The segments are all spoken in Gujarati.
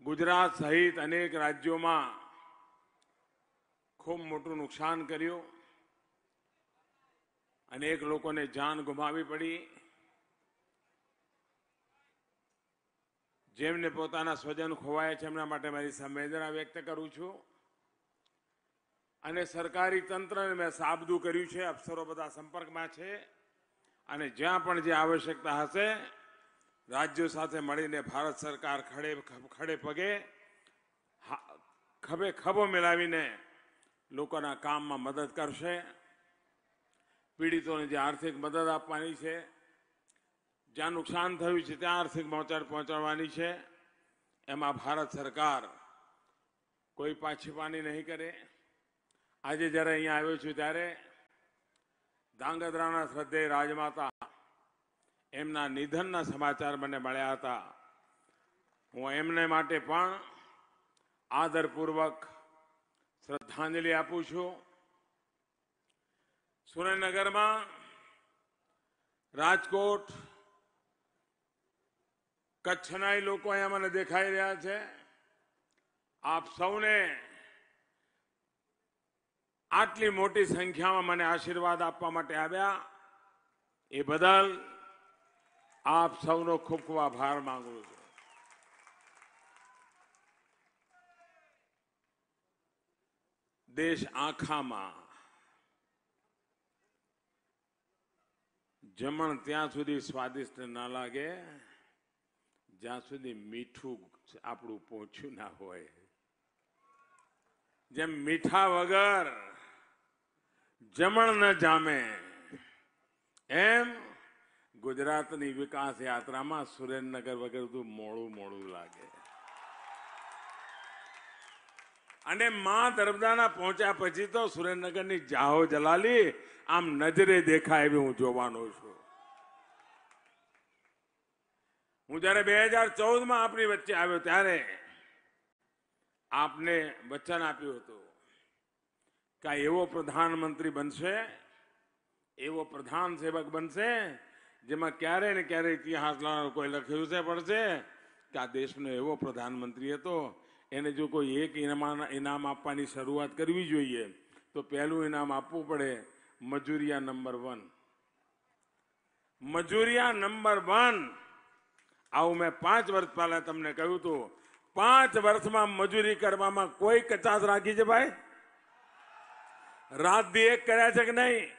ગુજરાત સહિત અનેક રાજ્યોમાં ખૂબ મોટું નુકસાન કર્યું. અનેક લોકોને જાન ગુમાવી પડી. જેમને પોતાના સ્વજન ખોવાયા છે, એમના માટે મારી સંવેદના વ્યક્ત કરું છું. અને સરકારી તંત્રને મેં સાબદું કર્યું છે. અફસરો બધા સંપર્કમાં છે. અને જ્યાં પણ જે આવશ્યકતા હશે, રાજ્યો સાથે મળીને ભારત સરકાર ખડે ખડે પગે ખભે ખભો મિલાવીને લોકોના કામમાં મદદ કરશે. પીડિતોને જે આર્થિક મદદ આપવાની છે, જ્યાં નુકસાન થયું છે ત્યાં આર્થિક પહોંચાડ પહોંચાડવાની છે. એમાં ભારત સરકાર કોઈ પાછીપાની નહીં કરે. આજે જ્યારે અહીંયા આવ્યો છું ત્યારે ધાંગધ્રાના શ્રદ્ધેય રાજમાતા એમના નિધનના સમાચાર મને મળ્યા હતા. હું એમને માટે પણ આદરપૂર્વક શ્રદ્ધાંજલિ આપું છું. સુરેન્દ્રનગરમાં રાજકોટ કચ્છના લોકો અહીંયા મને દેખાઈ રહ્યા છે. આપ સૌને આટલી મોટી સંખ્યામાં મને આશીર્વાદ આપવા માટે આવ્યા. એ બદલ આપ સૌનો ખૂબ ખૂબ આભાર માંગુ છું. દેશ આખામાં જમણ ત્યાં સુધી સ્વાદિષ્ટ ના લાગે, જ્યાં સુધી મીઠું આપણું પહોંચ્યું ના હોય. જેમ મીઠા વગર જમણ ન જામે. એમ ગુજરાતની વિકાસ યાત્રામાં સુરેન્દ્રનગર વગર તો મોડું મોડું લાગે. અને માં નર્મદાના પહોંચ્યા પછી તો સુરેન્દ્રનગરની જાહો જલાલી આમ નજરે દેખાય એવી હું જોવાનો છું. હું જયારે બે હજાર ચૌદમાં આપણી વચ્ચે આવ્યો ત્યારે આપને વચન આપ્યું હતું. કે એવો પ્રધાનમંત્રી બનશે, એવો પ્રધાન સેવક બનશે, જેમાં ક્યારે ને ક્યારે ઇતિહાસ કોઈ લખ્યું છે પડશે, કે આ દેશનો એવો પ્રધાનમંત્રી હતો, એને જો કોઈ એક ઇનામ ઇનામ આપવાની શરૂઆત કરવી જોઈએ, તો પહેલું ઇનામ આપવું પડે મજૂરિયા નંબર વન. મજૂરિયા નંબર વન, આવું મેં પાંચ વર્ષ પહેલા તમને કહ્યું હતું, પાંચ વર્ષમાં મજૂરી કરવામાં કોઈ કચાસ રાખી છે ભાઈ? રાત દી એક કર્યા છે કે નહીં?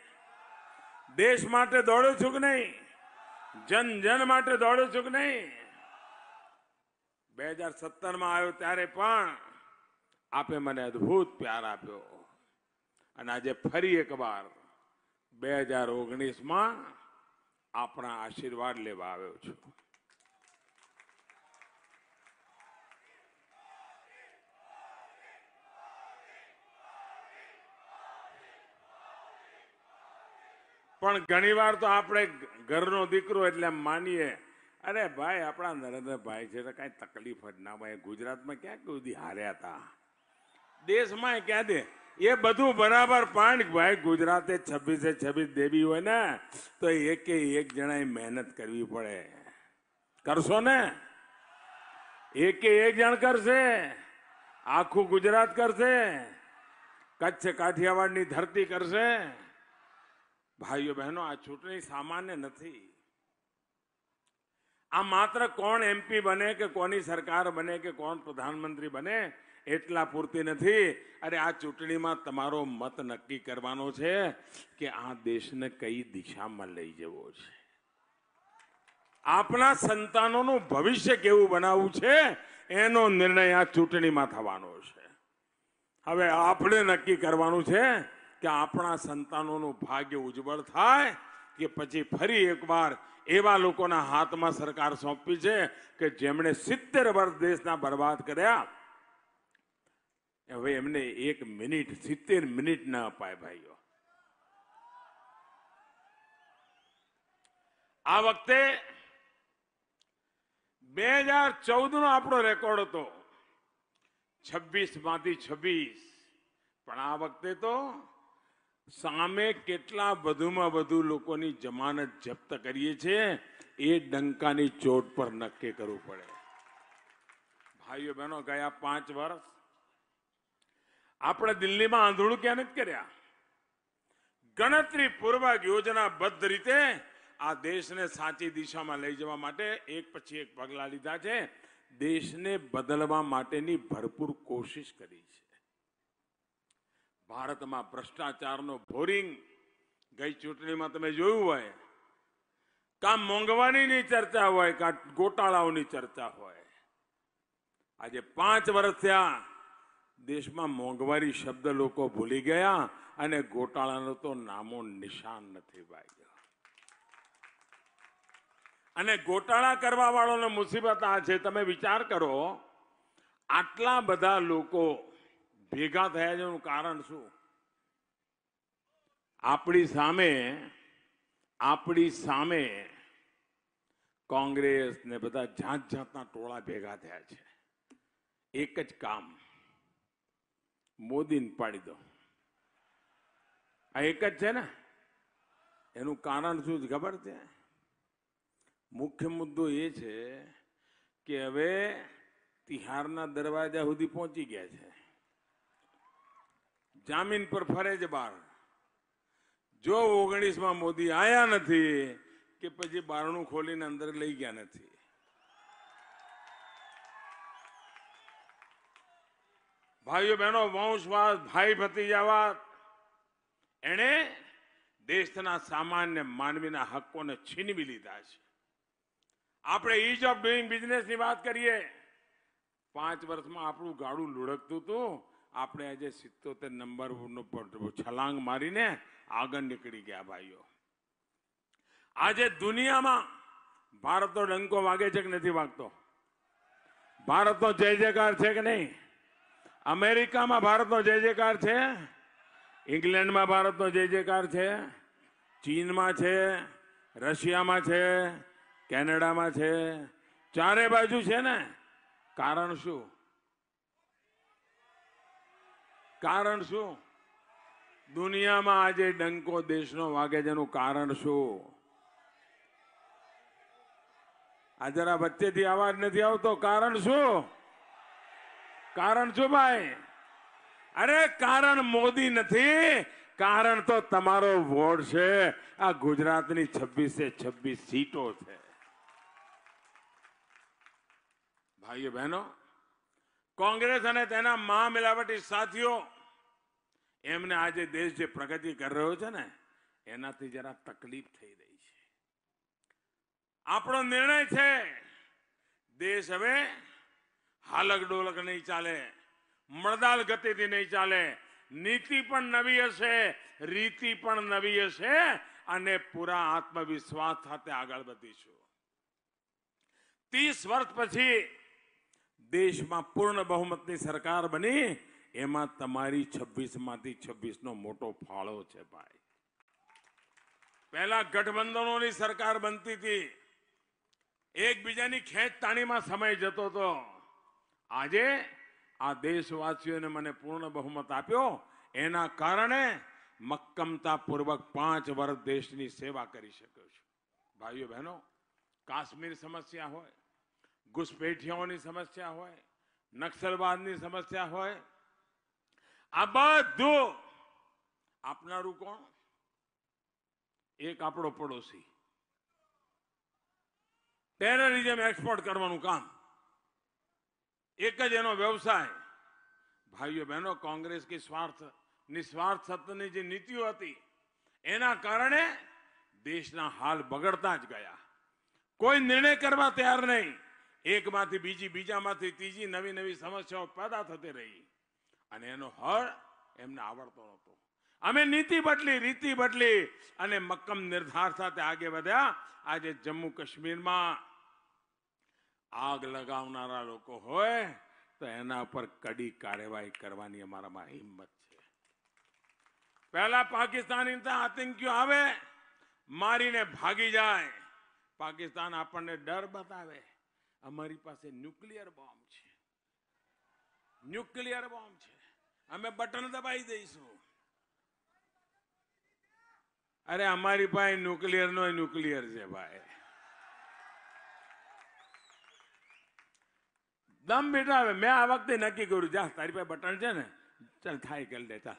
દેશ માટે દોડ્યો છું કે નહીં? જન જન માટે દોડ્યો છું કે નહીં? બે હજાર સત્તરમાં આવ્યો ત્યારે પણ આપે મને અદભુત પ્યાર આપ્યો. અને આજે ફરી એકવાર બે હજાર ઓગણીસમાં આપણા આશીર્વાદ લેવા આવ્યો છું. પણ ઘણીવાર તો આપણે ઘરનો દીકરો એટલે માનીએ, અરે ભાઈ, આપણા નરેન્દ્રભાઈ છે, તો કાંઈ તકલીફ જ ના ભાઈ ગુજરાતમાં ક્યાં સુધી હાર્યા હતા દેશમાં ક્યાં દે? એ બધું બરાબર, પણ ભાઈ, ગુજરાતે છવ્વીસે છવ્વીસ દેવી હોય ને, તો એકે એક જણાએ મહેનત કરવી પડે. કરશો ને? એકે એક જણ કરશે, આખું ગુજરાત કરશે, કચ્છ કાઠિયાવાડની ધરતી કરશે. ભાઈઓ બહેનો, આ ચૂંટણી સામાન્ય નથી. આ માત્ર કોણ એમપી બને કે કોની સરકાર બને કે કોણ પ્રધાનમંત્રી બને, એટલા પૂરતી નથી. અરે આ ચૂંટણીમાં તમારો મત નક્કી કરવાનો છે કે આ દેશને કઈ દિશામાં લઈ જવો છે. આપણા સંતાનોનું ભવિષ્ય કેવું બનાવવું છે, એનો નિર્ણય આ ચૂંટણીમાં થવાનો છે. હવે આપણે નક્કી કરવાનું છે કે આપણા સંતાનોનું ભાગ્ય ઉજ્જવળ થાય કે પછી ફરી એકવાર એવા લોકોના હાથમાં સરકાર સોંપી છે કે જેમણે સિત્તેર વર્ષ દેશના બરબાદ કર્યા. હવે એમને એક મિનિટ, સિત્તેર મિનિટ ન અપાય ભાઈઓ. આ વખતે બે હજાર ચૌદ નો આપણો રેકોર્ડ હતો. છવ્વીસમાંથી છવ્વીસ. પણ આ વખતે તો સામે કેટલા વધુમાં વધુ લોકોની જમાનત જપ્ત કરીએ છીએ, એ ડંકાની ચોટ પર નક્કી કરવું પડે. ભાઈઓ બહેનો, ગયા પાંચ વર્ષ આપણે દિલ્હીમાં આંધળું ક્યાં નથી કર્યા? ગણતરી પૂર્વક યોજનાબદ્ધ રીતે આ દેશને સાચી દિશામાં લઈ જવા માટે એક પછી એક પગલા લીધા છે. દેશને બદલવા માટેની ભરપૂર કોશિશ કરી છે. ભારતમાં ભ્રષ્ટાચારનો બોરિંગ ગઈ ચૂંટણીમાં તમે જોયું હોય, કામ મોંઘવારીની ચર્ચા હોય, કા ગોટાળાઓની ચર્ચા હોય. આજે પાંચ વર્ષ થયા, દેશમાં મોંઘવારી શબ્દ લોકો ભૂલી ગયા અને ગોટાળાનો તો નામો નિશાન નથી ભાઈ અને ગોટાળા કરવા વાળોને મુસીબત આ છે. તમે વિચાર કરો, આટલા બધા લોકો ભેગા થયા છે એનું કારણ શું? આપણી સામે આપણી સામે કોંગ્રેસ ને બધા જાત જાતના ટોળા ભેગા થયા છે. એક જ કામ. મોદીને પાડી દો. આ એક જ છે ને? એનું કારણ શું છે ખબર છે? મુખ્ય મુદ્દો એ છે કે હવે તિહારના દરવાજા સુધી પહોંચી ગયા છે. જામીન પર ફરે છે બહાર જો ઓગણીસમાં મોદી આયા નથી કે પછી બારણું ખોલીને અંદર લઈ ગયા નથી. ભાઈઓ બહેનો, વંશવાદ, ભાઈ ભતીજાવાદ એણે દેશના સામાન્ય માનવીના હકોને છીનવી લીધા છે. આપણે ઇઝ ઓફ ડુઈંગ બિઝનેસની વાત કરીએ. પાંચ વર્ષમાં આપણું ગાડું લુડકતું હતું. આપણે આજે સિત્તોતેર નંબર છલાંગ મારીને આગળ નીકળી ગયા ભાઈઓ. આજે દુનિયામાં ભારતનો ડંકો વાગે છે કે નથી વાગતો? ભારતનો જય જયકાર છે કે નહીં? અમેરિકામાં ભારતનો જય જયકાર છે? ઇંગ્લેન્ડમાં ભારતનો જય જયકાર છે? ચીનમાં છે? રશિયામાં છે? કેનેડામાં છે? ચારે બાજુ છે ને? કારણ શું? કારણ શું? દુનિયામાં આજે ડંકો દેશનો વાગે છે એનું કારણ શું? આ જરા વચ્ચેથી અવાજ નથી આવતો. કારણ શું? કારણ શું ભાઈ? અરે કારણ મોદી નથી. કારણ તો તમારો વોટ છે. આ ગુજરાતની છવ્વીસે છવ્વીસ સીટો છે. ભાઈઓ બહેનો, કોંગ્રેસ અને તેના મહામિલાવટી સાથીઓ એમને આજે દેશ જે પ્રગતિ કરી રહ્યો છે ને, એનાથી જરા તકલીફ થઈ રહી છે. આપણો નિર્ણય છે, દેશ હવે હાલક ડોલક નહીં ચાલે, મળદાલ ગતિથી નહીં ચાલે, નીતિ પણ નવી હશે, રીતિ પણ નવી હશે, અને પૂરા આત્મવિશ્વાસ સાથે આગળ વધીશું. ત્રીસ વર્ષ પછી દેશમાં પૂર્ણ બહુમતની સરકાર બની એમાં તમારી છવ્વીસમાંથી છવ્વીસનો મોટો ફાળો છે ભાઈ. પહેલા ગઠબંધનોની સરકાર બનતી હતી. એકબીજાની ખેંચતાણીમાં સમય જતો હતો. આજે આ દેશવાસીઓને મને પૂર્ણ બહુમત આપ્યો. એના કારણે મક્કમતાપૂર્વક પાંચ વર્ષ દેશની સેવા કરી શક્યો છું. ભાઈઓ, બહેનો, કાશ્મીર સમસ્યા હોય ઘુસપેઠિયાઓની સમસ્યા હોય, નક્સલવાદની સમસ્યા હોય આ બધું આપનારું કોણ? એક આપણો પડોશી. ટેરરિઝમ એક્સપોર્ટ કરવાનું કામ. એક જ એનો વ્યવસાય. ભાઈઓ બહેનો, કોંગ્રેસ કે સ્વાર્થ નિસ્વાર્થ સત્યની જે નીતિઓ હતી, એના કારણે દેશના હાલ બગડતા જ ગયા. કોઈ નિર્ણય કરવા તૈયાર નહીં. એકમાંથી બીજી, બીજામાંથી ત્રીજી, નવી નવી સમસ્યાઓ પેદા થતી રહી. અને એનો હળ એમને આવડતો નહોતો. અમે નીતિ બદલી, રીતિ બદલી અને મક્કમ નિર્ધાર સાથે આગે વધ્યા. આજે જમ્મુ કાશ્મીરમાં આગ લગાવનારા લોકો હોય તો એના ઉપર કડી કાર્યવાહી કરવાની અમારામાં હિંમત છે. પહેલા પાકિસ્તાની આતંકીઓ આવે, મારીને ભાગી જાય. પાકિસ્તાન આપણને ડર બતાવે. અમારી પાસે ન્યુક્લિયર બોમ્બ છે. ન્યુક્લિયર બોમ્બ છે. અમે બટન દબાવી દઈશું. અરે, અમારી પાસે ન્યુક્લિયર નો ન્યુક્લિયર છે ભાઈ. દમ બેટા આવે મેં આ વખતે નક્કી કર્યું, જા, તારી પાસે બટન છે ને, ચાલ થાય કરી દે, ચાલ.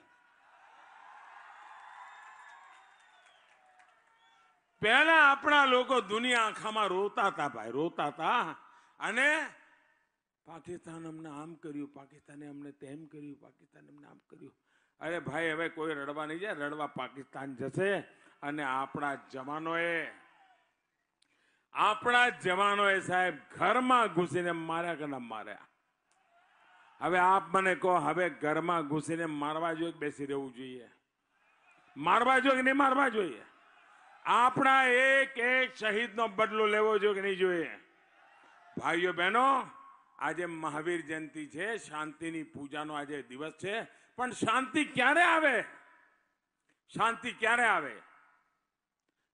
પહેલા આપણા લોકો દુનિયા આખામાં રોતા હતા, ભાઈ, રોતા હતા. અને પાકિસ્તાન અમને આમ કર્યું, પાકિસ્તાને અમને તેમ કર્યું, પાકિસ્તાને અમને આમ કર્યું. અરે ભાઈ, હવે કોઈ રડવા નહીં જાય, રડવા પાકિસ્તાન જશે અને આપણા જવાનોએ આપણા જવાનોએ સાહેબ ઘરમાં ઘૂસીને માર્યા કે ના માર્યા? હવે આપ મને કહો, હવે ઘરમાં ઘૂસીને મારવા જોઈએ બેસી રહેવું જોઈએ? મારવા જોઈએ કે નહીં મારવા જોઈએ? આપણા એક એક શહીદનો બદલો લેવો જોઈએ કે નહીં જોઈએ? ભાઈઓ બહેનો આજે મહાવીર જયંતિ છે, શાંતિની પૂજાનો આજે દિવસ છે. પણ શાંતિ ક્યારે આવે? શાંતિ ક્યારે આવે?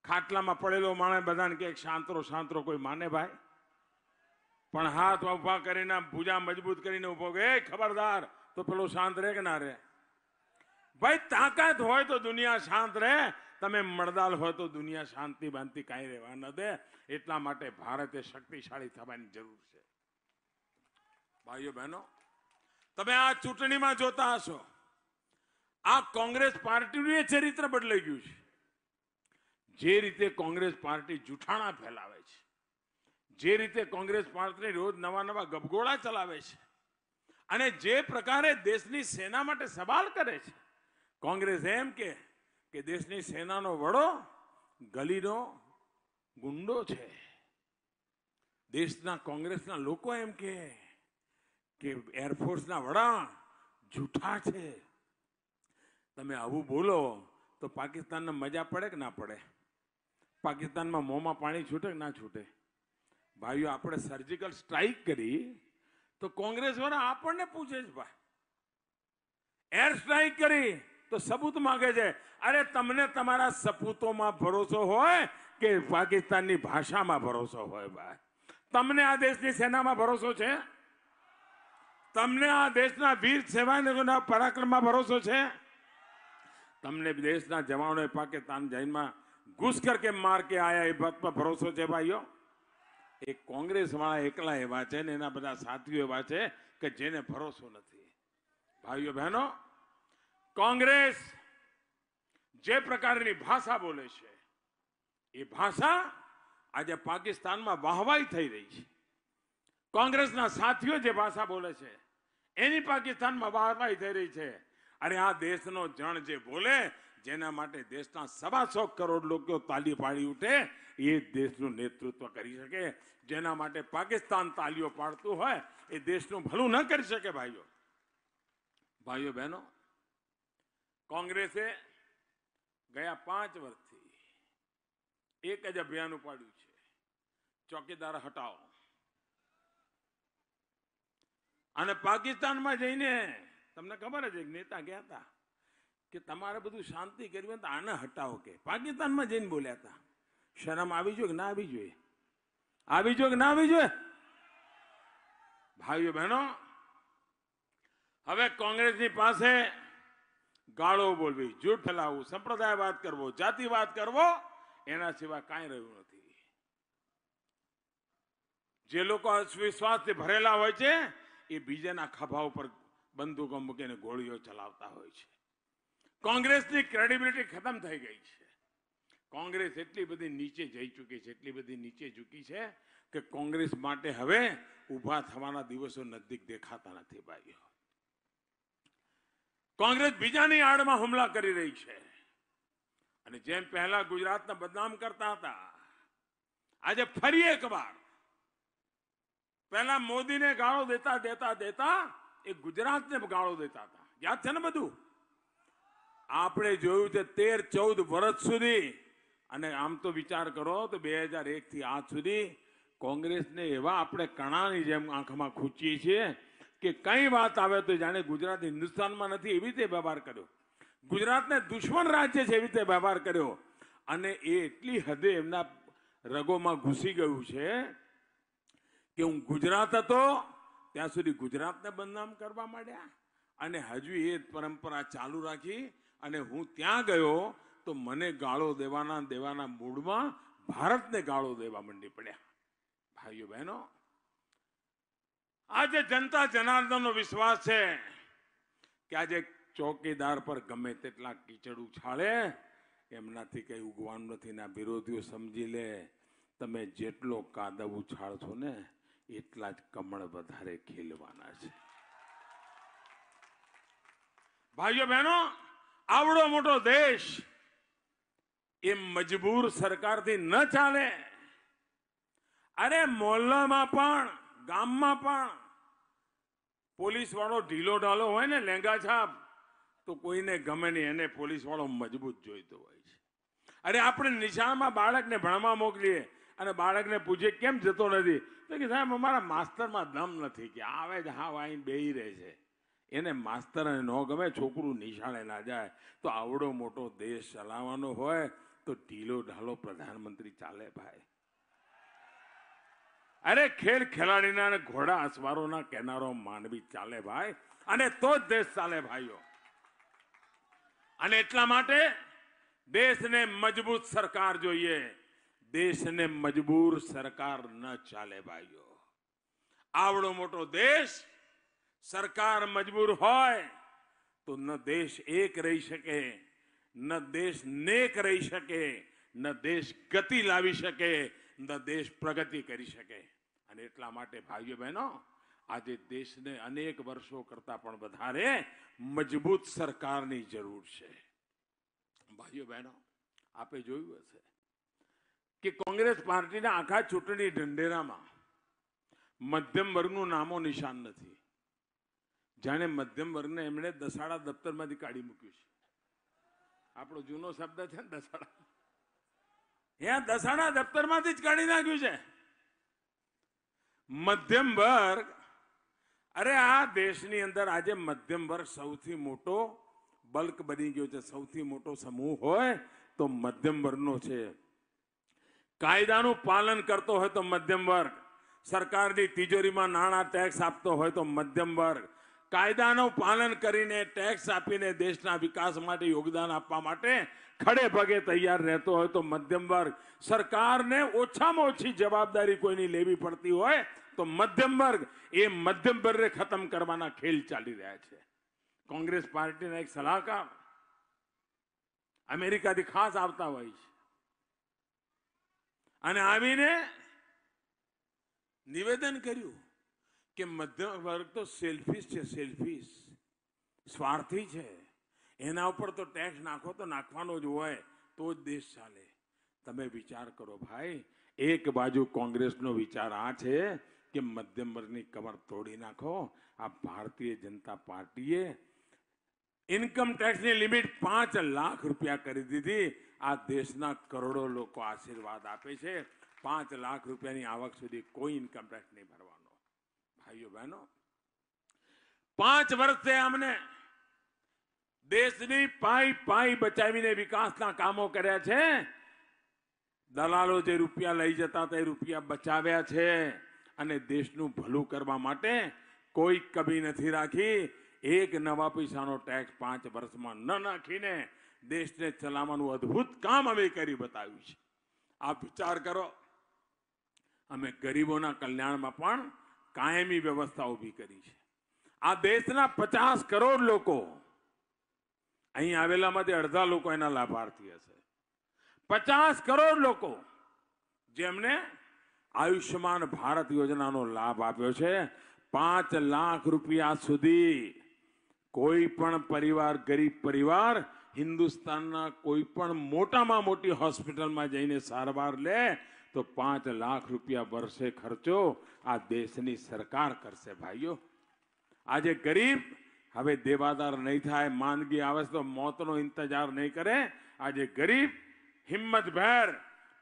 ખાટલામાં પડેલો માણસ બધાને કે શાંતરો શાંતરો, કોઈ માને ભાઈ? પણ હાથ ઊભા કરીને, ભૂજા મજબૂત કરીને ઊભો કે "એ ખબરદાર, તો પેલો શાંત રહે કે ના રહે? ભાઈ, તાકાત હોય તો દુનિયા શાંત રહે. તમે મળદાલ હોય તો દુનિયા શાંતિ બાંતિ કાંઈ રહેવા ન દે. એટલા માટે ભારતે શક્તિશાળી થવાની જરૂર છે. ભાઈઓ, બહેનો, તમે આ ચૂંટણીમાં જોતા હશો. આ કોંગ્રેસ પાર્ટીનું એ ચરિત્ર બદલાઈ ગયું છે. જે રીતે કોંગ્રેસ પાર્ટી જૂઠાણા ફેલાવે છે, જે રીતે કોંગ્રેસ પાર્ટી રોજ નવા નવા ગબગોળા ચલાવે છે, અને જે પ્રકારે દેશની સેના માટે સવાલ કરે છે, કોંગ્રેસ એમ કે કે દેશની સેનાનો વડો ગલીનો ગુંડો છે. દેશના કોંગ્રેસના લોકો એમ કે કે એરફોર્સના વડા જૂઠા છે. તમે આવું બોલો તો પાકિસ્તાનને મજા પડે કે ના પડે? પાકિસ્તાનમાં મોંમાં પાણી છૂટે કે ના છૂટે? ભાઈઓ, આપણે સર્જિકલ સ્ટ્રાઇક કરી તો કોંગ્રેસ વાળા આપણને પૂછે છે ભાઈ. એર સ્ટ્રાઇક કરી તો સબૂત માંગે છે. અરે તમને તમારા સપૂતોમાં ભરોસો હોય કે પાકિસ્તાનની ભાષામાં ભરોસો હોય ભાઈ? તમને આ દેશની સેનામાં ભરોસો છે? તમને આ દેશના વીર સેવાના પરાક્રમમાં ભરોસો છે? તમને દેશના જવાનોએ પાકિસ્તાન જૈનમાં ઘૂસ કરકે માર કે આયા એ પર ભરોસો છે ભાઈઓ? એ કોંગ્રેસ વાળા એકલા એવા છે ને એના બધા સાથીઓ એવા છે કે જેને ભરોસો નથી. ભાઈઓ બહેનો, કોંગ્રેસ જે પ્રકારની ભાષા બોલે છે, એ ભાષા આજે પાકિસ્તાનમાં વાહવાઈ થઈ રહી છે. કોંગ્રેસના સાથીઓ જે ભાષા બોલે છે, એની પાકિસ્તાનમાં વાહવાઈ થઈ રહી છે. અરે આ દેશનો જણ જે બોલે, જેના માટે દેશના સવાસો કરોડ લોકો તાલી પાડી ઉઠે, એ દેશનું નેતૃત્વ કરી શકે. જેના માટે પાકિસ્તાન તાલીઓ પાડતું હોય, એ દેશનું ભલું ન કરી શકે ભાઈઓ. ભાઈઓ બહેનો, કોંગ્રેસે ગયા પાંચ વર્ષથી એક જ અભિયાન ઉપાડ્યું છે. ચોકીદાર હટાવો. અને પાકિસ્તાનમાં જઈને, તમને ખબર જ એક નેતા ગયા હતા, કે તમારે બધું શાંતિ કરવી હોય તો આને હટાવો કે. પાકિસ્તાનમાં જઈને બોલ્યા હતા. શરમ આવી જોઈએ કે ના આવી જોઈએ? આવી જોઈએ કે ના આવી જોઈએ? ભાઈઓ બહેનો, હવે કોંગ્રેસની પાસે ગાળો બોલવી, જૂઠ ફેલાવવું સંપ્રદાય વાત કરવો જાતિવાદ કરવો, એના સિવાય કાંઈ રહ્યું નથી. જે લોકો અવિશ્વાસથી ભરેલા હોય છે એ બીજાના ખભા ઉપર બંદૂકો મૂકીને ગોળીઓ ચલાવતા હોય છે. કોંગ્રેસની ક્રેડિબિલિટી ખતમ થઈ ગઈ છે. કોંગ્રેસ એટલી બધી નીચે જઈ ચૂકી છે, એટલી બધી નીચે ચૂકી છે કે કોંગ્રેસ માટે હવે ઊભા થવાના દિવસો નજીક દેખાતા નથી ભાઈઓ. કોંગ્રેસ બીજાની આડમાં હુમલા કરી રહી છે. અને જેમ પહેલા ગુજરાતને બદનામ કરતા હતા, આજે ફરી એકવાર પહેલા મોદીને ગાળો દેતા દેતા દેતા, એ ગુજરાતને ગાળો દેતા હતા. યાદ છે ને બધું? આપણે જોયું છે તેર, ચૌદ વર્ષ સુધી, અને આમ તો વિચાર કરો તો બે હજાર એકથી આજ સુધી કોંગ્રેસને એવા આપણે કણાની જેમ આંખમાં ખૂંચીએ છીએ કે કઈ વાત આવે તો જાણે ગુજરાત હિન્દુસ્તાનમાં નથી. એવી રીતે વ્યવહાર કર્યો. ગુજરાતને દુશ્મન રાજ્ય છે એવી રીતે વ્યવહાર કર્યો. અને એ એટલી હદે એમના રગોમાં ઘૂસી ગયું છે કે હું ગુજરાત હતો, ત્યાં સુધી ગુજરાતને બદનામ કરવા માંડ્યા. અને હજુ એ પરંપરા ચાલુ રાખી અને હું ત્યાં ગયો તો મને ગાળો દેવાના દેવાના મૂડમાં ભારતને ગાળો દેવા મંડી પડ્યા. ભાઈઓ બહેનો, આજે જનતા જનાર્દનનો વિશ્વાસ છે કે આજે ચોકીદાર પર ગમે તેટલા કીચડ ઉછાળે, એમનાથી કંઈ ઉગવાનું નથી ના વિરોધીઓ સમજી લે. તમે જેટલો કાદવ ઉછાળશો ને એટલા જ કમળ વધારે ખીલવાના છે. ભાઈઓ બહેનો, આવડો મોટો દેશ એ મજબૂર સરકારથી ન ચાલે. અરે મોહલ્લામાં પણ, ગામમાં પણ પોલીસ વાળો ઢીલો ઢાલો હોય ને લેંગા છાપ, તો કોઈને ગમે નહીં, એને પોલીસ વાળો મજબૂત જોઈતો હોય છે. અરે આપણે નિશાળમાં બાળકને ભણવા મોકલીએ અને બાળકને પૂછીએ કેમ જતો નથી? તો કે સાહેબ, અમારા માસ્તરમાં દમ નથી કે આવે જ, હા વાઈન બેહી રહે છે. એને માસ્તર ન ગમે, છોકરું નિશાળે ના જાય. તો આવડો મોટો દેશ ચલાવવાનો હોય, તો ઢીલો ઢાલો પ્રધાનમંત્રી ચાલે ભાઈ. અરે ખેલ ખેલાડીના અને ઘોડા અસવારોના કેનારો માનવી ચાલે ભાઈ, અને તો જ દેશ ચાલે ભાઈઓ. અને એટલા માટે દેશને મજબૂત સરકાર જોઈએ. દેશને મજબૂર સરકાર ન ચાલે ભાઈઓ. આવડો મોટો દેશ સરકાર મજબૂર હોય તો ન દેશ એક રહી શકે, ન દેશ નેક રહી શકે, ન દેશ ગતિ લાવી શકે, ન દેશ પ્રગતિ કરી શકે. અને એટલા માટે ભાઈઓ બહેનો, આજે દેશને અનેક વર્ષો કરતા પણ વધારે મજબૂત સરકારની જરૂર છે. ભાઈઓ બહેનો, આપે જોયું હશે. કે કોંગ્રેસ પાર્ટીના આખા ચૂંટણી ઢંઢેરામાં મધ્યમ વર્ગનું નામો નિશાન નથી. જાણે મધ્યમ વર્ગને એમણે દસાડા દફતરમાંથી કાઢી મૂક્યું છે. આપણો જૂનો શબ્દ છે ને, દસાડા. ત્યાં દસાડા દફતરમાંથી જ કાઢી નાખ્યું છે. મધ્યમ વર્ગ, અરે આ દેશની અંદર આજે મધ્યમ વર્ગ સૌથી મોટો બલ્ક બની ગયો છે. સૌથી મોટો સમૂહ હોય તો મધ્યમ વર્ગનો છે. કાયદાનું પાલન કરતો હોય તો મધ્યમ વર્ગ. સરકારની તિજોરીમાં નાણાં ટેક્સ આપતો હોય તો મધ્યમ વર્ગ. કાયદાનું પાલન કરીને ટેક્સ આપીને દેશના વિકાસ માટે યોગદાન આપવા માટે ખડે પગે તૈયાર રહેતો હોય તો મધ્યમ વર્ગ. સરકારને ઓછામાં ઓછી જવાબદારી કોઈની લેવી પડતી હોય તો મધ્યમ વર્ગ. એ મધ્યમ વર્ગે ખતમ કરવાના ખેલ ચાલી રહ્યા છે. કોંગ્રેસ પાર્ટીના એક સલાહકાર અમેરિકાથી ખાસ આવતા હોય છે. અને આવીને નિવેદન કર્યું કે મધ્યમ વર્ગ તો સેલ્ફિશ છે સેલ્ફિશ સ્વાર્થી છે. એના ઉપર તો ટેક્સ નાખો તો નાખવાનો જ હોય, તો જ દેશ ચાલે. તમે વિચાર કરો ભાઈ, એક બાજુ કોંગ્રેસનો વિચાર આ છે કે મધ્યમ વર્ગની કમર તોડી નાખો, આ ભારતીય જનતા પાર્ટીએ ઇન્કમ ટેક્સની લિમિટ પાંચ લાખ રૂપિયા કરી દીધી આ દેશના કરોડો લોકો આશીર્વાદ આપે છે. પાંચ લાખ રૂપિયાની આવક સુધી કોઈ ઇન્કમ નહીં ભરવાનો. ભાઈઓ, બહેનો, પાંચ વર્ષથી અમને દેશની પાઈ પાઈ બચાવીને વિકાસના કામો કર્યા છે. દલાલો જે રૂપિયા લઈ જતા તે રૂપિયા બચાવ્યા છે અને દેશનું ભલું કરવા માટે કોઈ કમી નથી રાખી. એક નવા પૈસાનો ટેક્સ પાંચ વર્ષમાં ન નાખીને દેશને ચલાવવાનું અદ્ભુત કામ અમે કરી બતાવ્યું છે. આપ વિચાર કરો, અમે ગરીબોના કલ્યાણમાં પણ કાયમી વ્યવસ્થા ઊભી કરી છે. આ દેશના પચાસ કરોડ લોકો અહીં આવેલામાંથી અડધા લોકો એના લાભાર્થી હશે. પચાસ કરોડ લોકો જેમને આયુષ્યમાન ભારત યોજનાનો લાભ આપ્યો છે, પાંચ લાખ રૂપિયા સુધી કોઈ પણ પરિવાર, ગરીબ પરિવાર હિન્દુસ્તાનના કોઈ પણ મોટામાં મોટી હોસ્પિટલમાં જઈને સારવાર લે, તો પાંચ લાખ રૂપિયા વર્ષે ખર્ચો આ દેશની સરકાર કરશે ભાઈઓ. આજે ગરીબ, હવે દેવાદાર નહીં થાય, માંદગી આવે તો મોતનો ઇંતજાર નહીં કરે. આજે ગરીબ, હિંમતભેર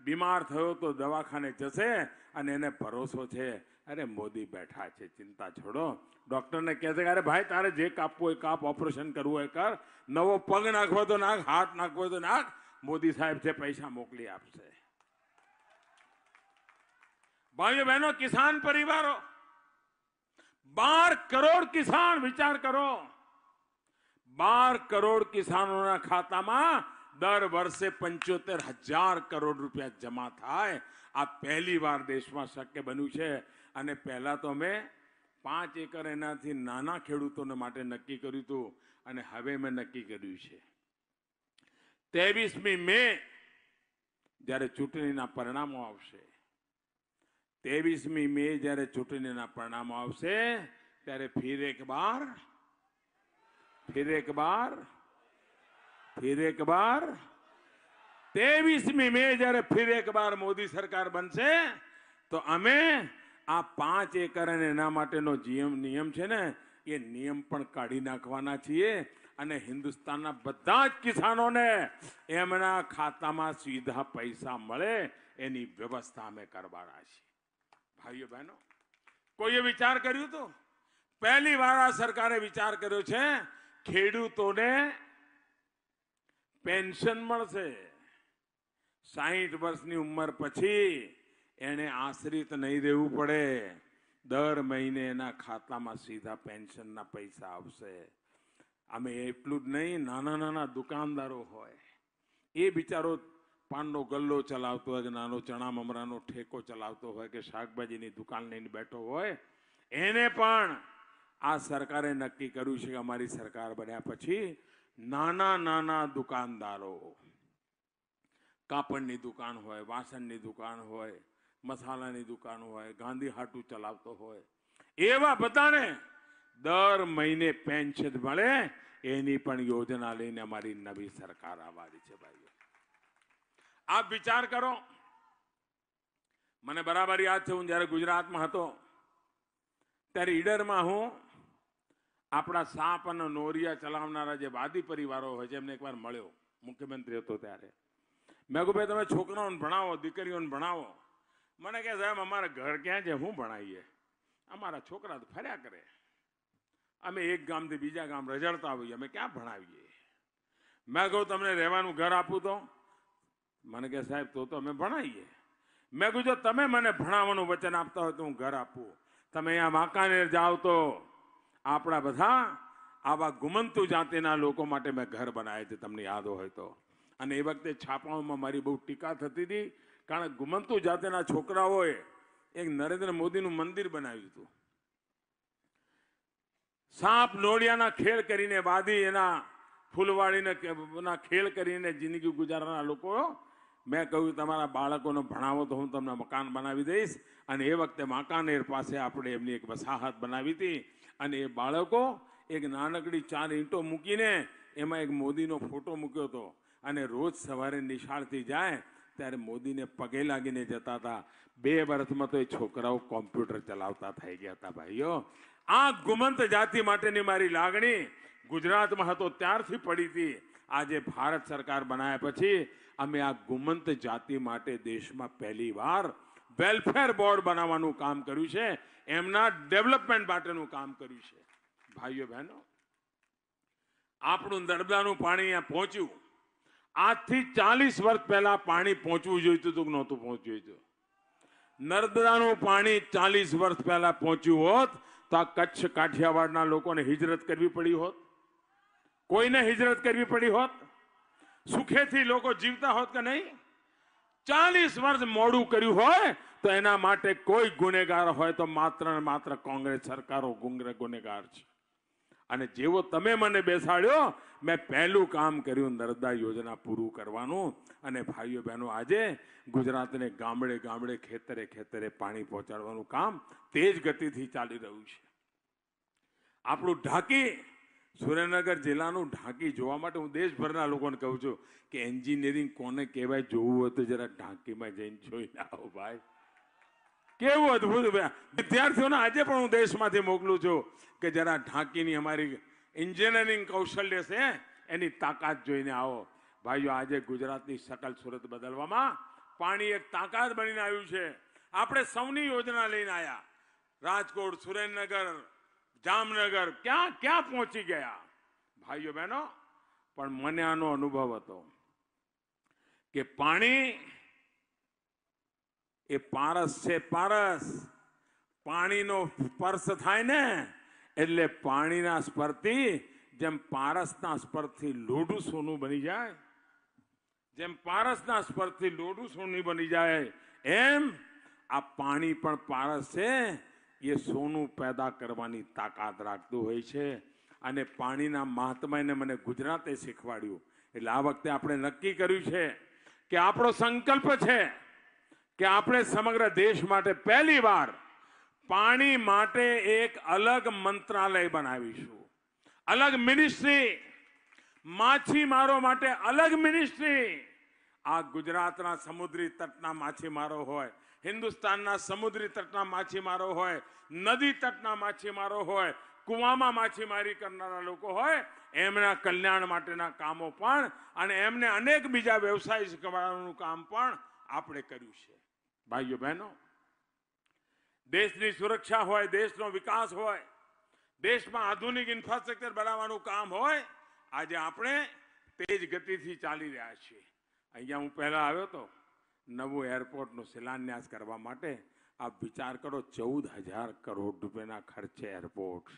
બીમાર થયો તો દવાખાને જશે અને એને ભરોસો છે. અરે મોદી બેઠા છે, ચિંતા છોડો. ડોક્ટરને કહે છે કે, અરે ભાઈ, તારે જે કાપવું હોય કાપ, ઓપરેશન કરવું હોય કર. નવો પગ નાખવો તો નાખ, હાથ નાખવો તો નાખ. મોદી સાહેબ છે, પૈસા મોકલી આપશે. ભાઈઓ બહેનો, કિસાન પરિવારો, બાર કરોડ કિસાન, વિચાર કરો. બાર કરોડ કિસાનોના ખાતામાં દર વર્ષે પંચોતેર હજાર કરોડ રૂપિયા જમા થાય. આ પહેલી વાર દેશમાં શક્ય બન્યું છે. અને પહેલા તો અમે પાંચ એકર એનાથી નાના ખેડૂતોને માટે નક્કી કર્યું હતું અને હવે મેં નક્કી કર્યું છે. ત્રેવીસમી મે જ્યારે ચૂંટણીના પરિણામો આવશે. ત્રેવીસમી મે જ્યારે ચૂંટણીના પરિણામો આવશે, ત્યારે ફિર એક બાર, ફિર એક બાર, ફિર એક બાર. ત્રેવીસમી મે જ્યારે ફિર એક બાર મોદી સરકાર બનશે, તો અમે આ પાંચ એકર અને એના માટેનો જીએમ નિયમ છે ને, એ નિયમ પણ કાઢી નાખવાના છીએ. અને હિન્દુસ્તાનના બધા જ કિસાનોને એમના ખાતામાં સીધા પૈસા મળે, એની વ્યવસ્થા અમે કરવાના છીએ. ભાઈઓ, બહેનો, કોઈએ વિચાર કર્યો તો પહેલી વાર આ સરકારે વિચાર કર્યો છે, ખેડૂતોને પેન્શન મળશે. સાહીઠ વર્ષની ઉંમર પછી એને આશ્રિત નહીં રહેવું પડે. દર મહિને એના ખાતામાં સીધા પેન્શનના પૈસા આવશે. અમે એટલું જ નહીં, નાના નાના દુકાનદારો હોય. એ બિચારો પાનનો ગલ્લો ચલાવતો હોય કે નાનો ચણા મમરાનો ઠેકો ચલાવતો હોય કે શાકભાજીની દુકાન લઈને બેઠો હોય, એને પણ આ સરકારે નક્કી કર્યું છે કે અમારી સરકાર બન્યા પછી નાના નાના દુકાનદારો, કાપડની દુકાન હોય, વાસણની દુકાન હોય મસાલાની દુકાન હોય, ગાંધી હાટું ચલાવતો હોય. એવા બધાને દર મહિને પેન્શન મળે, એની પણ યોજના લઈને અમારી નવી સરકાર આવવાની છે ભાઈઓ. આપ વિચાર કરો, મને બરાબર યાદ છે, હું જ્યારે ગુજરાતમાં હતો, ત્યારે ઈડરમાં હું આપણા સાપ અને નોરિયા ચલાવનારા જે વાદી પરિવારો હોય છે, એમને એકવાર મળ્યો, મુખ્યમંત્રી હતો ત્યારે. મેં કહું ભાઈ, તમે છોકરાઓને ભણાવો, દીકરીઓને ભણાવો. મને કહે સાહેબ, અમારા ઘર ક્યાં છે? હું ભણાવીએ. અમારા છોકરા તો ફર્યા કરે. અમે એક ગામથી બીજા ગામ રજડતા હોઈએ, અમે ક્યાં ભણાવીએ? મેં કહું, તમને રહેવાનું ઘર આપું તો? મને કહે, સાહેબ, તો તો અમે ભણાવીએ. મેં કહું જો તમે મને ભણાવવાનું વચન આપતા હોય તો હું ઘર આપું. તમે અહીંયા વાંકાનેર જાઓ તો આપણા બધા આવા ગુમંતુ જાતિના લોકો માટે મેં ઘર બનાવ્યા છે, તમને યાદ હોય તો. અને એ વખતે છાપાઓમાં મારી બહુ ટીકા થતી હતી. કારણ કે ગુમંતુ જાતિના છોકરાઓએ એક નરેન્દ્ર મોદીનું મંદિર બનાવ્યું હતું. સાપ નોળિયાના ખેલ કરીને વાદી એના ફૂલવાળીને ખેલ કરીને જિંદગી ગુજારવાના લોકો, મેં કહ્યું, તમારા બાળકોને ભણાવો તો હું તમને મકાન બનાવી દઈશ. અને એ વખતે વાંકાનેર પાસે આપણે એમની એક વસાહત બનાવી હતી. અને એ બાળકો એક નાનકડી ચાર ઈંટો મૂકીને એમાં એક મોદીનો ફોટો મૂક્યો હતો. અને રોજ સવારે નિશાળથી જાય ત્યારે મોદીને પગે લાગીને જતા હતા. બે વર્ષમાં તો એ છોકરાઓ કોમ્પ્યુટર ચલાવતા થઈ ગયા હતા ભાઈઓ. આ ગુમંત જાતિ માટેની મારી લાગણી ગુજરાતમાં હતો, ત્યારથી પડી હતી. આજે ભારત સરકાર બનાવ્યા પછી અમે આ ગુમંત જાતિ માટે દેશમાં પહેલી વાર વેલફેર બોર્ડ બનાવવાનું કામ કર્યું છે. એમના ડેવલપમેન્ટ માટેનું કામ કર્યું છે. ભાઈઓ બહેનો, આપણું નર્મદાનું પાણી અહીંયા પહોંચ્યું. આજથી ચાલીસ વર્ષ પહેલા પાણી પહોંચવું જોઈતું હતું નહોતું પહોંચ્યું હતું નર્મદાનું પાણી ચાલીસ વર્ષ પહેલા પહોંચ્યું હોત તો આ કચ્છ કાઠિયાવાડના લોકોને હિજરત કરવી પડી હોત. કોઈને હિજરત કરવી પડી હોત? સુખેથી લોકો જીવતા હોત કે નહીં? ચાલીસ વર્ષ મોડું કર્યું હોય તો એના માટે કોઈ ગુનેગાર હોય તો માત્ર ને માત્ર કોંગ્રેસ સરકારો ગુનેગાર છે. અને જેવો તમે મને બેસાડ્યો, મેં પહેલું કામ કર્યું, નર્મદા યોજના પૂરું કરવાનું. અને ભાઈઓ બહેનો, આજે ગુજરાતને ગામડે ગામડે ખેતરે ખેતરે પાણી પહોંચાડવાનું કામ તેજ ગતિથી ચાલી રહ્યું છે. આપણું ઢાંકી, સુરેન્દ્રનગર જિલ્લાનું ઢાંકી જોવા માટે હું દેશભરના લોકોને કહું છું કે એન્જિનિયરિંગ કોને કહેવાય, જોવું હોય તો જરા ઢાંકીમાં જઈને જોઈને આવો ભાઈ. કેવું અદભુત વિદ્યાર્થીઓને આજે પણ હું દેશમાંથી મોકલું છું કે જરા ઢાંકીની અમારી એન્જિનિયરિંગ કૌશલ્ય છે, એની તાકાત જોઈને આવો. ભાઈઓ, આજે ગુજરાતની સકલ સુરત બદલવામાં પાણી એક તાકાત બનીને આવ્યું છે. આપણે સૌની યોજના લઈને આવ્યા રાજકોટ, સુરેન્દ્રનગર, જામનગર, ક્યાં ક્યાં પહોંચી ગયા? ભાઈઓ, બહેનો, પણ મને આનો અનુભવ હતો કે પાણી એ પારસ છે પારસ. પાણીનો સ્પર્શ થાય ને, એટલે પાણીના સ્પર્શથી જેમ પારસના સ્પર્શથી લોઢું સોનું બની જાય, જેમ પારસના સ્પર્શથી લોઢું સોનું બની જાય, એમ આ પાણી પણ પારસ છે, એ સોનું પેદા કરવાની તાકાત રાખતું હોય છે. અને પાણીના મહાત્માને મને ગુજરાતે શીખવાડ્યું. એટલે આ વખતે આપણે નક્કી કર્યું છે કે આપણો સંકલ્પ છે કે આપણે સમગ્ર દેશ માટે પહેલીવાર પાણી માટે એક અલગ મંત્રાલય બનાવીશું. અલગ મિનિસ્ટ્રી માછીમારો માટે અલગ મિનિસ્ટ્રી આ ગુજરાતના સમુદ્રી તટના માછીમારો હોય, હિન્દુસ્તાનના સમુદ્રી તટના માછીમારો હોય, નદી તટના માછીમારો હોય, કુવામાં માછીમારી કરનારા લોકો હોય, એમના કલ્યાણ માટેના કામો પણ અને એમને અનેક બીજા વ્યવસાય શીખવાડવાનું કામ પણ આપણે કર્યું છે. ભાઈઓ બહેનો, દેશની સુરક્ષા હોય, દેશનો વિકાસ હોય, દેશમાં આધુનિક ઇન્ફ્રાસ્ટ્રક્ચર બનાવવાનું કામ હોય, આજે આપણે તેજ ગતિથી ચાલી રહ્યા છીએ. અહીંયા હું પહેલાં આવ્યો હતો નવું એરપોર્ટનો શિલાન્યાસ કરવા માટે આપ વિચાર કરો, ચૌદ હજાર કરોડ રૂપિયાના ખર્ચે એરપોર્ટ.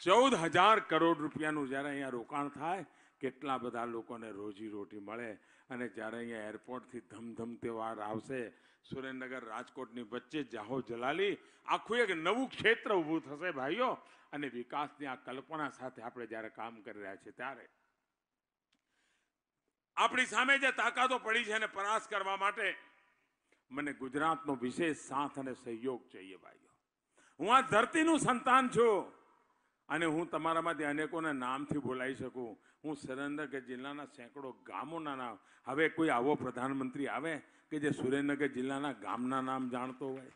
ચૌદ હજાર કરોડ રૂપિયાનું જ્યારે અહીંયા રોકાણ થાય, કેટલા બધા લોકોને રોજી રોટી મળે અને જ્યારે અહીંયા એરપોર્ટથી ધમધમ વાર આવશે, સુરેન્દ્રનગર રાજકોટની વચ્ચે જાહો જલાલી, આખું એક નવું ક્ષેત્ર ઊભું થશે ભાઈઓ. અને વિકાસની આ કલ્પના સાથે આપણે જ્યારે કામ કરી રહ્યા છીએ ત્યારે આપણી સામે જે તાકાતો પડી છે એને પરાસ કરવા માટે મને ગુજરાતનો વિશેષ સાથ અને સહયોગ જોઈએ ભાઈઓ. હું આ ધરતીનું સંતાન છું. અને હું તમારામાંથી અનેકોના નામથી બોલાવી શકું. હું સુરેન્દ્રનગર જિલ્લાના સેંકડો ગામોના નામ. હવે કોઈ આવો પ્રધાનમંત્રી આવે કે જે સુરેન્દ્રનગર જિલ્લાના ગામના નામ જાણતો હોય?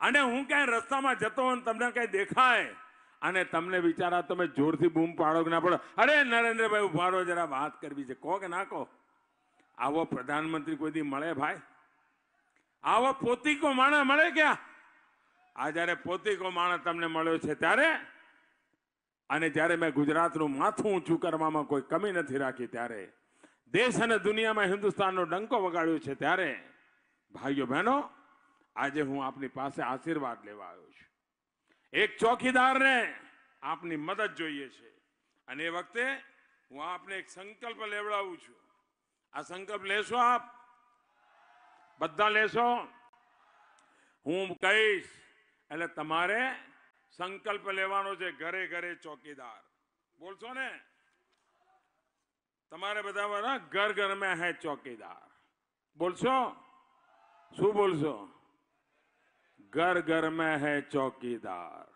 અને હું ક્યાંય રસ્તામાં જતો હોઉં તમને કંઈ દેખાય? અને તમને વિચારા તમે જોરથી બૂમ પાડો કે ના પાડો? અરે નરેન્દ્રભાઈ, ઊભા જરા વાત કરવી છે. કહો કે ના કહો? આવો પ્રધાનમંત્રી કોઈ દી મળે ભાઈ? આવો પોતીકો માણસ મળે ક્યાં? આ જ્યારે પોતીકો માણસ તમને મળ્યો છે ત્યારે? અને જ્યારે મેં ગુજરાતનું માથું ઊંચું કરવામાં કોઈ કમી નથી રાખી ત્યારે? દેશ અને દુનિયામાં હિન્દુસ્તાનનો ડંકો વગાડ્યો છે ત્યારે? ભાઈઓ બહેનો, આજે હું આપની પાસે આશીર્વાદ લેવા આવ્યો છું. એક ચોકીદારને આપની મદદ જોઈએ છે. અને એ વખતે હું આપને એક સંકલ્પ લેવડાવું છું. આ સંકલ્પ લેશો આપ? બધા લેશો? હું કહીશ એટલે તમારે સંકલ્પ લેવાનો છે ઘરે ઘરે ચોકીદાર બોલશો ને તમારે બધા બધા ઘર ઘર મેં હે ચોકીદાર બોલશો શું બોલશો घर घर में है चौकीदार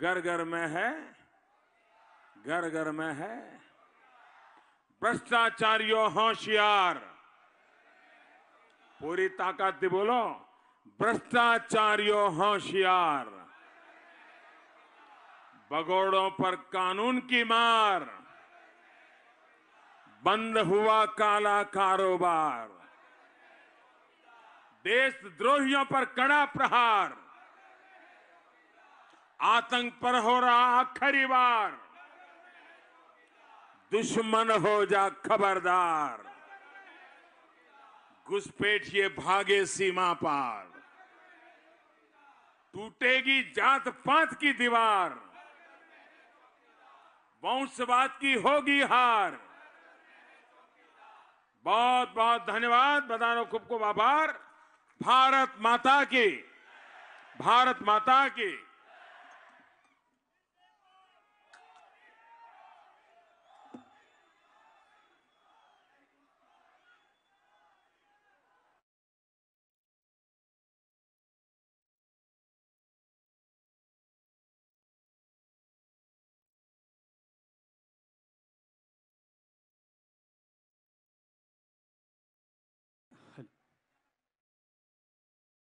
घर घर में है घर घर में है भ्रष्टाचारियों होशियार पूरी ताकत से बोलो भ्रष्टाचारियों होशियार। भगोड़ों पर कानून की मार। बंद हुआ काला कारोबार। देशद्रोहियों पर कड़ा प्रहार। आतंक पर हो रहा आखिरी बार दुश्मन हो जा खबरदार। घुसपैठिए भागे सीमा पार। टूटेगी जात पात की दीवार। वंशवाद की होगी हार। बहुत बहुत धन्यवाद बदानो खूब खूब आभार। भारत माता की, भारत माता की।